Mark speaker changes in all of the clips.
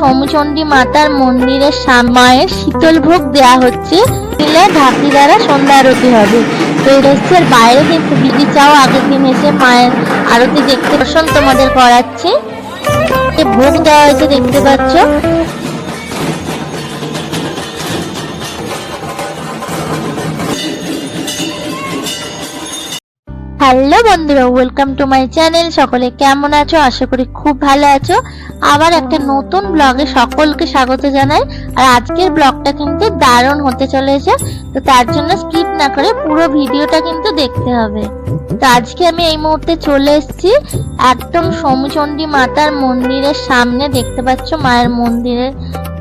Speaker 1: সমচণ্ডী মাতার মন্দিরের মায়ের শীতল ভোগ দেওয়া হচ্ছে। দিলে ঢাকি দ্বারা সন্ধ্যা আরতি হবে। তো এই রেস্টের বাইরে কিন্তু দিদি চাও আগের দিন এসে মায়ের আরতি দেখতে দর্শন তোমাদের করাচ্ছে। ভোগ দেওয়া হয়েছে, দেখতে পাচ্ছ। হ্যালো বন্ধুরা ওয়েলকাম টু মাই চ্যানেল সকলে কেমন আছো? আশা করি খুব ভালো আছো। আবার একটা নতুন ব্লগে সকলকে স্বাগত জানাই। আর আজকের ব্লগটা কিন্তু দারুণ হতে চলেছে। তো তার জন্য স্কিপ না করে পুরো ভিডিওটা কিন্তু দেখতে হবে। তো আজকে আমি এই মুহূর্তে চলে এসেছি একদম সমচণ্ডী মাতার মন্দিরের সামনে। দেখতে পাচ্ছ মায়ের মন্দিরের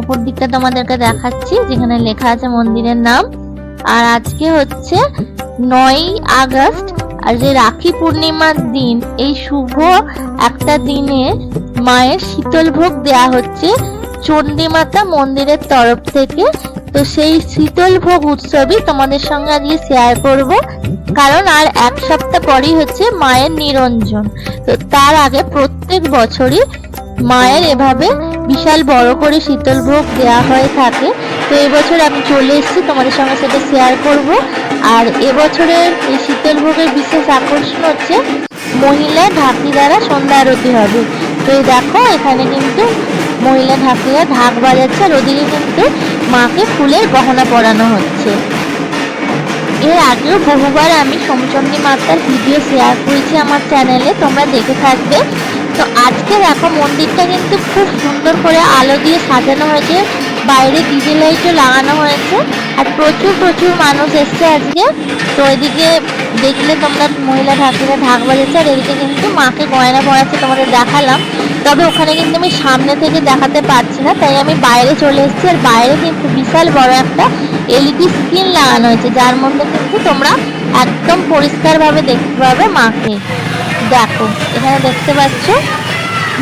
Speaker 1: উপর দিকটা তোমাদেরকে দেখাচ্ছি, যেখানে লেখা আছে মন্দিরের নাম। আর আজকে হচ্ছে নয় আগস্ট আর যে রাখি পূর্ণিমার দিন, এই শুভ একটা দিনে মায়ের শীতল ভোগ দেয়া হচ্ছে চণ্ডীমাতা মন্দিরের তরফ থেকে। তো সেই শীতল ভোগ উৎসবই তোমাদের সঙ্গে আজকে শেয়ার করব। কারণ আর এক সপ্তাহ পরেই হচ্ছে মায়ের নিরঞ্জন। তো তার আগে প্রত্যেক বছরই মায়ের এভাবে বিশাল বড় করে শীতল ভোগ দেওয়া হয়ে থাকে। তো এবছর আমি চলে এসেছি, তোমাদের সঙ্গে সেটা শেয়ার করব। আর এবছরের এই শীতল ভোগের বিশেষ আকর্ষণ হচ্ছে মহিলা ঢাকি দ্বারা সন্ধ্যা আরতি হবে। তো দেখো, এখানে কিন্তু মহিলা ঢাকিরা ঢাক বাজাচ্ছে আর ওদিকে কিন্তু মাকে ফুলের গহনা পরানো হচ্ছে। এর আগেও বহুবার আমি সোমচন্ডী মাতার ভিডিও শেয়ার করেছি আমার চ্যানেলে, তোমরা দেখে থাকবে। তো আজকে দেখো, মন্দিরটা কিন্তু খুব সুন্দর করে আলো দিয়ে সাজানো হয়েছে। বাইরে ডিজে লাইটও লাগানো হয়েছে। আর প্রচুর প্রচুর মানুষ এসছে আজকে। তো এদিকে দেখলে তোমরা মহিলা ঠাকুরা ঢাক বাজাচ্ছে, আর এদিকে কিন্তু মাকে গয়না পড়াচ্ছে তোমাদের দেখালাম। তবে ওখানে কিন্তু আমি সামনে থেকে দেখাতে পারছি না, তাই আমি বাইরে চলে এসেছি। আর বাইরে কিন্তু বিশাল বড় একটা এলইডি স্ক্রিন লাগানো হয়েছে, যার মধ্যে কিন্তু তোমরা একদম পরিষ্কারভাবে দেখতে পাবে মাকে। দেখো, এখানে দেখতে পাচ্ছ,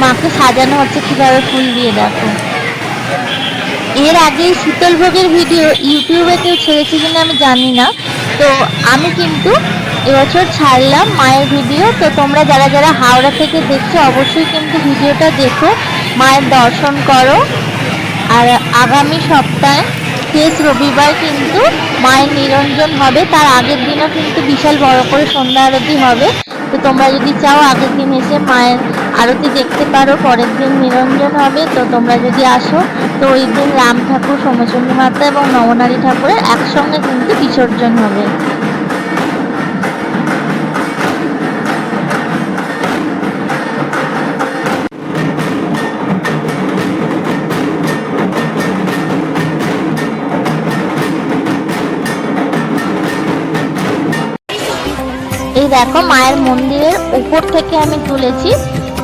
Speaker 1: মাকে সাজানো হচ্ছে কীভাবে ফুল দিয়ে, দেখো। এর আগে শীতল ভোগের ভিডিও ইউটিউবে কেউ ছেড়েছে কিনা আমি জানি না। তো আমি কিন্তু এবছর ছাড়লাম মায়ের ভিডিও তো তোমরা যারা যারা হাওড়া থেকে দেখছ, অবশ্যই কিন্তু ভিডিওটা দেখো। মায়ের দর্শন করো। আর আগামী সপ্তাহে, শেষ রবিবার কিন্তু মায়ের নিরঞ্জন হবে। তার আগের দিনও কিন্তু বিশাল বড় করে সন্ধ্যা আরতি হবে। তো তোমরা যদি চাও আগের দিন এসে মায়ের আরতি দেখতে পারো, পরের দিন নিরঞ্জন হবে। তো তোমরা যদি আসো, তো ওই দিন রাম ঠাকুর সোমচন্ডী মাতা এবং নবনারী ঠাকুরের একসঙ্গে কিন্তু বিসর্জন হবে। এই দেখো, মায়ের মন্দিরের উপর থেকে আমি তুলেছি।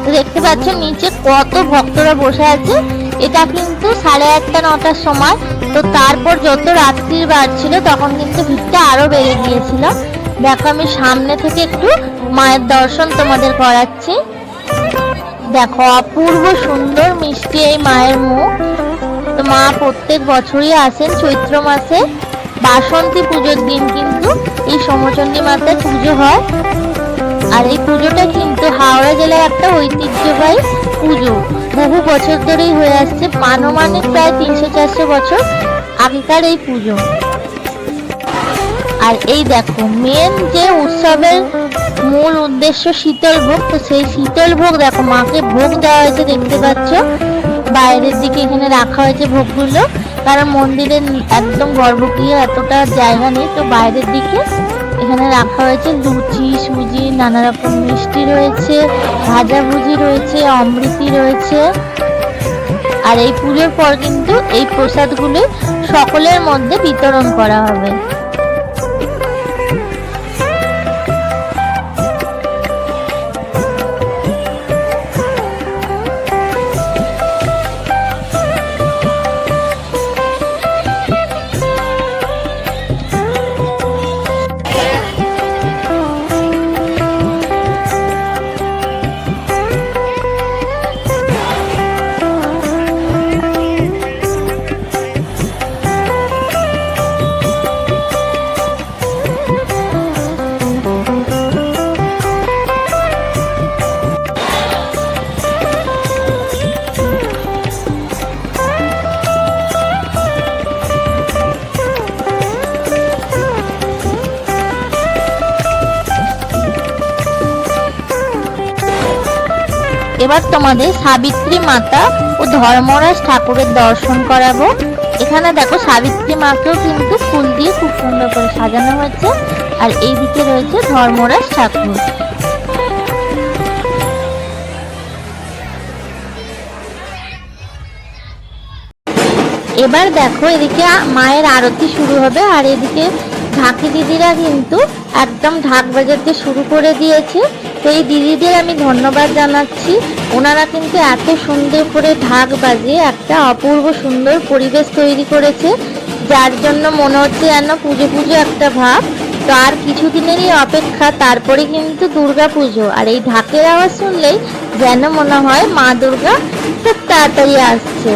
Speaker 1: তো দেখতে পাচ্ছ নিচে কত ভক্তরা বসে আছে। এটা কিন্তু সাড়ে আটটা, নটার সময়। তো তারপর যত রাত্রির বাড়ছিল তখন কিন্তু ভিড়টা আরও বেড়ে গিয়েছিল। দেখো আমি সামনে থেকে একটু মায়ের দর্শন তোমাদের করাচ্ছি। দেখো, অপূর্ব সুন্দর মিষ্টি এই মায়ের মুখ। তো মা প্রত্যেক বছরই আসেন চৈত্র মাসে। বাসন্তী পুজোর দিন কিন্তু এই সমচণ্ডী মাতার পুজো হয়। আর এই পুজোটা কিন্তু হাওড়া জেলার একটা ঐতিহ্যবাহী পুজো। বহু বছর ধরেই হয়ে আসছে আনুমানিক প্রায় তিনশো চারশো বছর আগেকার এই পুজো। আর এই দেখো মেন যে উৎসবের মূল উদ্দেশ্য শীতল ভোগ, তো সেই শীতল ভোগ দেখো, মাকে ভোগ দেওয়া হয়েছে দেখতে পাচ্ছ। বাইরের দিকে এখানে রাখা হয়েছে ভোগগুলো, কারণ মন্দিরের একদম গর্ভগৃহে এতটা জায়গা নেই, তো বাইরের দিকে এখানে রাখা হয়েছে লুচি, সুজি, নানা রকম মিষ্টি রয়েছে ভাজাভুজি রয়েছে, অমৃতি রয়েছে। আর এই পুজোর পর কিন্তু এই প্রসাদগুলো সকলের মধ্যে বিতরণ করা হবে। এবার তোমাদের সাবিত্রী মাতা ও ধর্মরাজ ঠাকুরের দর্শন করাবো। এখানে দেখো সাবিত্রী মাকেও কিন্তু ফুল দিয়ে খুব সুন্দর করে সাজানো হয়েছে। আর এইদিকে রয়েছে ধর্মরাজ ঠাকুর। এবার দেখো এদিকে মায়ের আরতি শুরু হবে, আর এদিকে ঢাকি দিদিরা কিন্তু একদম ঢাক বাজাতে শুরু করে দিয়েছে। এই দিদিদের আমি ধন্যবাদ জানাচ্ছি। ওনারা কিন্তু এত সুন্দর করে ঢাক বাজিয়ে একটা অপূর্ব সুন্দর পরিবেশ তৈরি করেছে, যার জন্য মনে হচ্ছে যেন পুজো পুজো একটা ভাব। তো আর কিছুদিনেরই অপেক্ষা, তারপরে কিন্তু দুর্গা পুজো আর এই ঢাকের আওয়াজ শুনলেই যেন মনে হয় মা দুর্গা খুব তাড়াতাড়ি আসছে।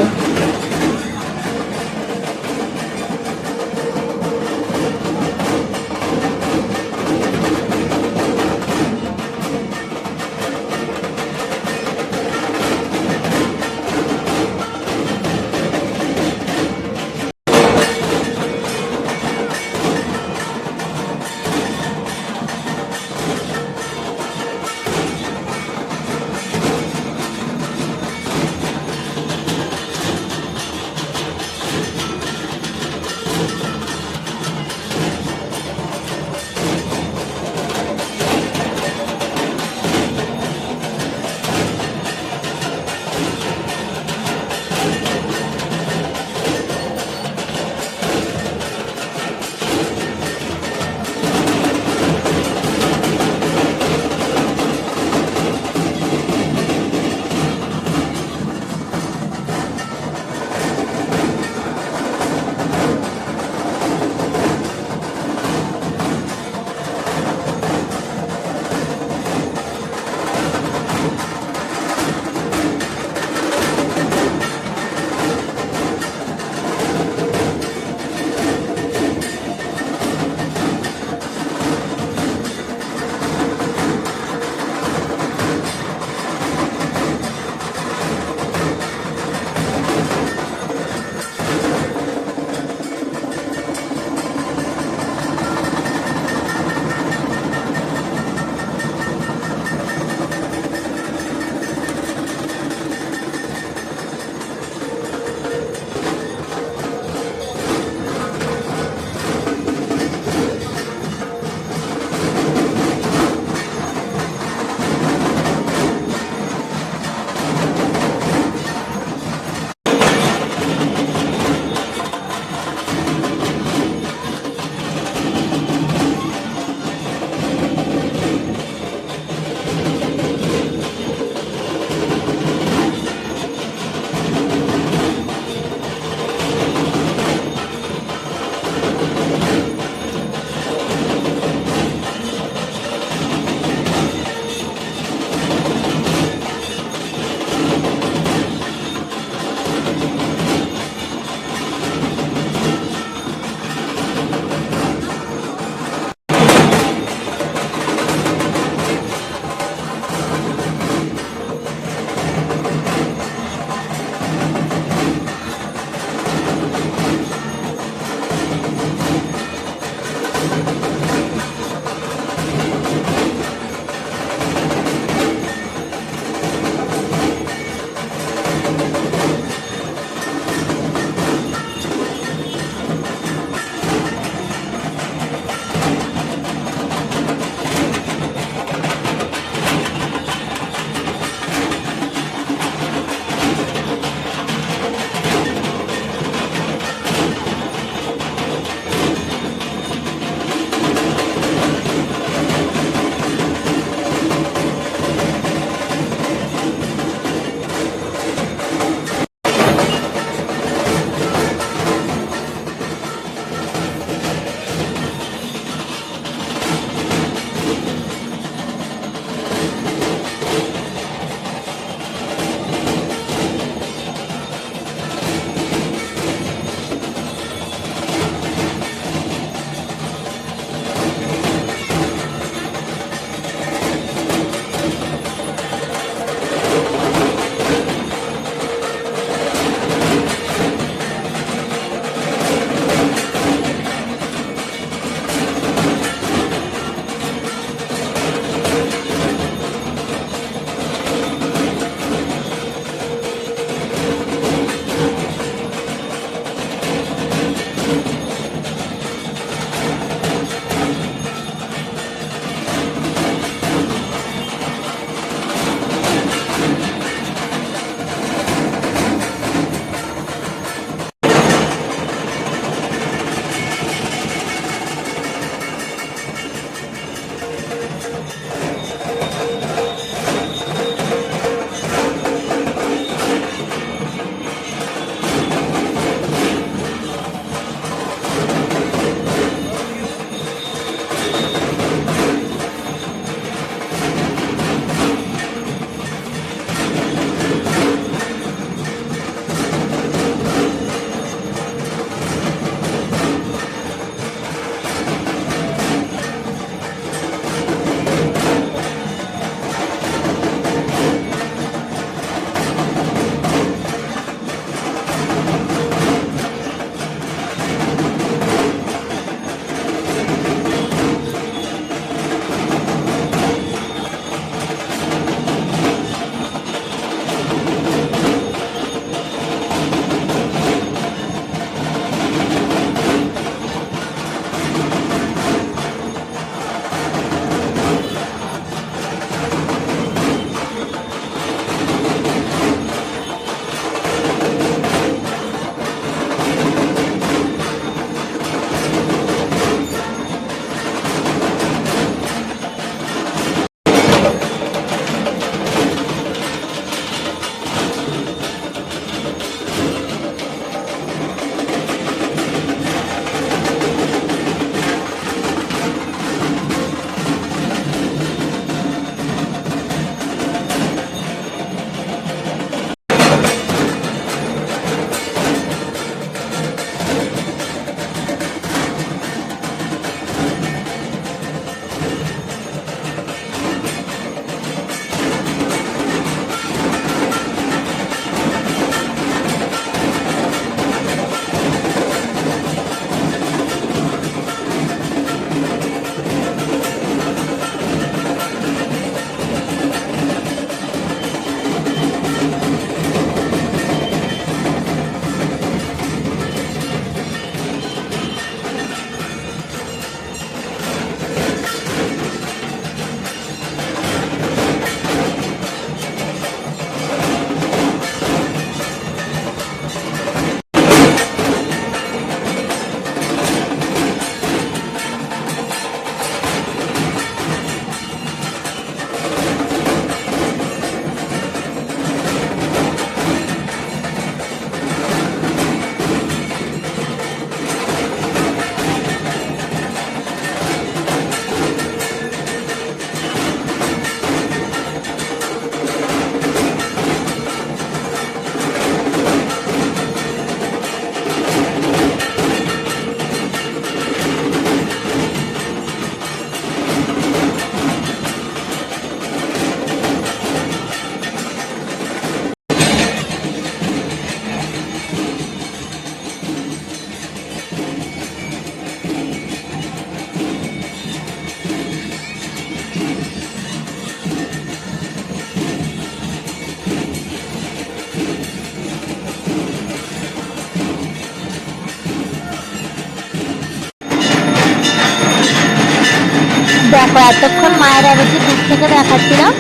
Speaker 1: দেখো এতক্ষণ মায়ের আরতি দূর থেকে দেখাচ্ছিলাম।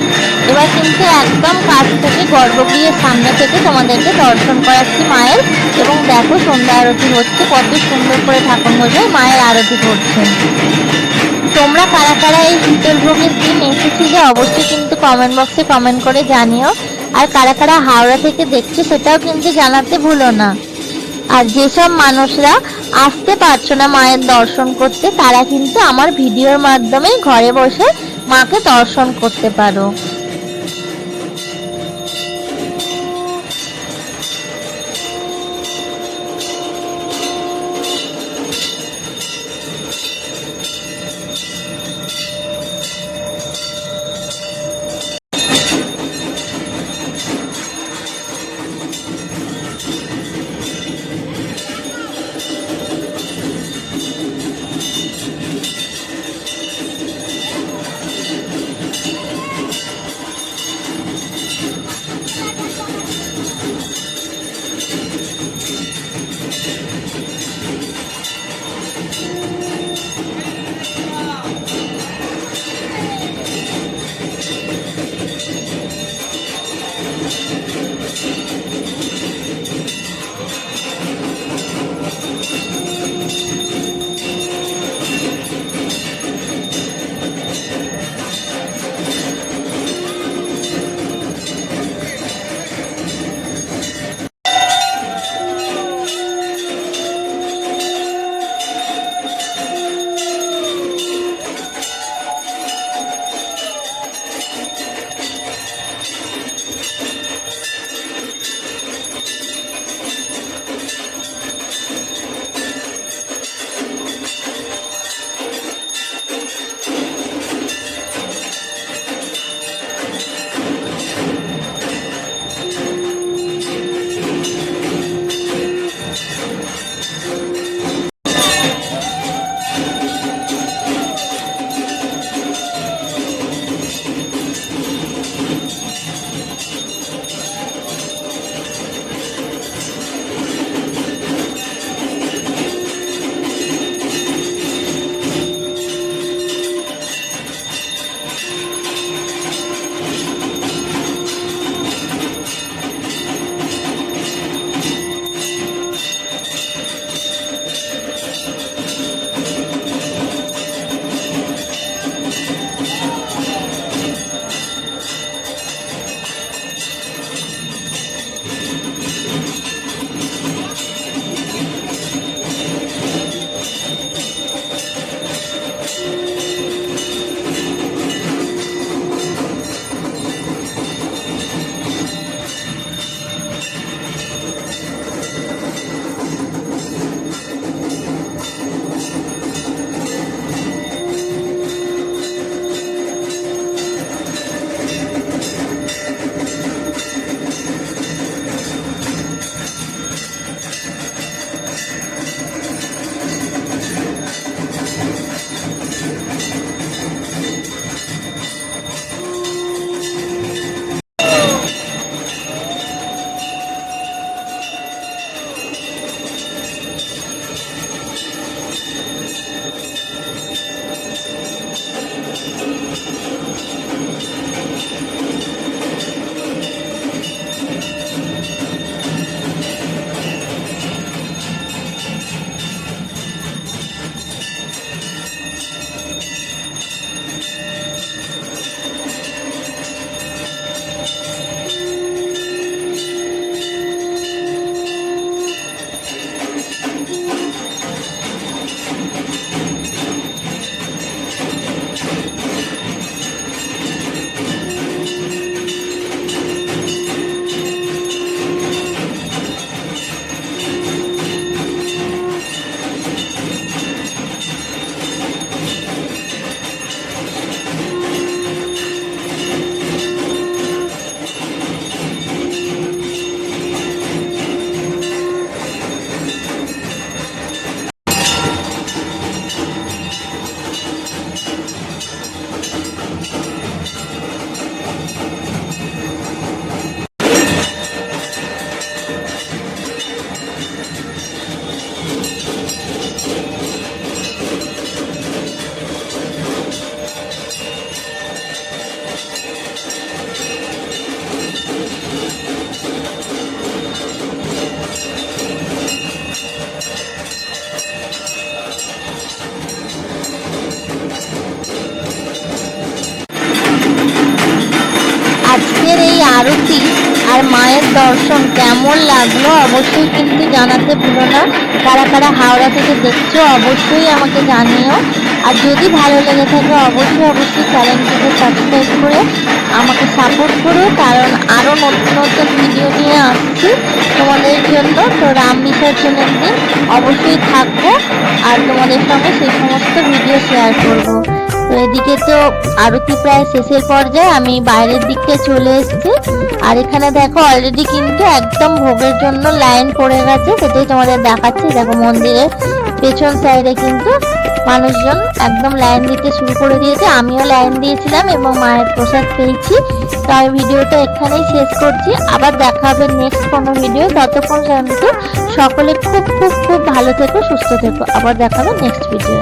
Speaker 1: এবার কিন্তু একদম কাছ থেকে গর্ভগৃহের সামনে থেকে তোমাদেরকে দর্শন করাচ্ছি মায়ের। এবং দেখো সন্ধ্যা আরতি হচ্ছে, কত সুন্দর করে ঠাকুর মশাই মায়ের আরতি করছেন তোমরা কারা কারা এই শীতল ভোগের দিন এসেছিলে অবশ্যই কিন্তু কমেন্ট বক্সে কমেন্ট করে জানিও। আর কারা কারা হাওড়া থেকে দেখছ সেটাও কিন্তু জানাতে ভুলো না। আর যেসব মানুষরা আসতে পারছ না মায়ের দর্শন করতে, তারা কিন্তু আমার ভিডিওর মাধ্যমে ঘরে বসে মাকে দর্শন করতে পারো। কেমন লাগল? অবশ্যই কিন্তু জানাতে ভুলো না। কারা কারা হাওড়া থেকে দেখছ, অবশ্যই আমাকে জানিও। আর যদি ভালো লেগে থাকে, অবশ্যই অবশ্যই চ্যানেলটিকে সাবস্ক্রাইব করে আমাকে সাপোর্ট করো। কারণ আরও নতুন নতুন ভিডিও নিয়ে আসছি তোমাদের জন্য। তো রাম বিসর্জনের দিন অবশ্যই থাকব আর তোমাদের সঙ্গে সেই সমস্ত ভিডিও শেয়ার করব। তো এদিকে তো আরতি প্রায় শেষের পর্যায়ে, আমি বাইরের দিকটা চলে এসেছি। আর এখানে দেখো অলরেডি কিন্তু একদম ভোগের জন্য লাইন পড়ে গেছে, সেটাই তোমাদের দেখাচ্ছি। দেখো মন্দিরের পেছন সাইডে কিন্তু মানুষজন একদম লাইন দিতে শুরু করে দিয়েছে। আমিও লাইন দিয়েছিলাম এবং মায়ের প্রসাদ পেয়েছি। তো আমি ভিডিওটা এখানেই শেষ করছি। আবার দেখা হবে নেক্সট কোনো ভিডিও ততক্ষণ পর্যন্ত সকলে খুব খুব খুব ভালো থেকো, সুস্থ থেকো। আবার দেখা হবে নেক্সট ভিডিও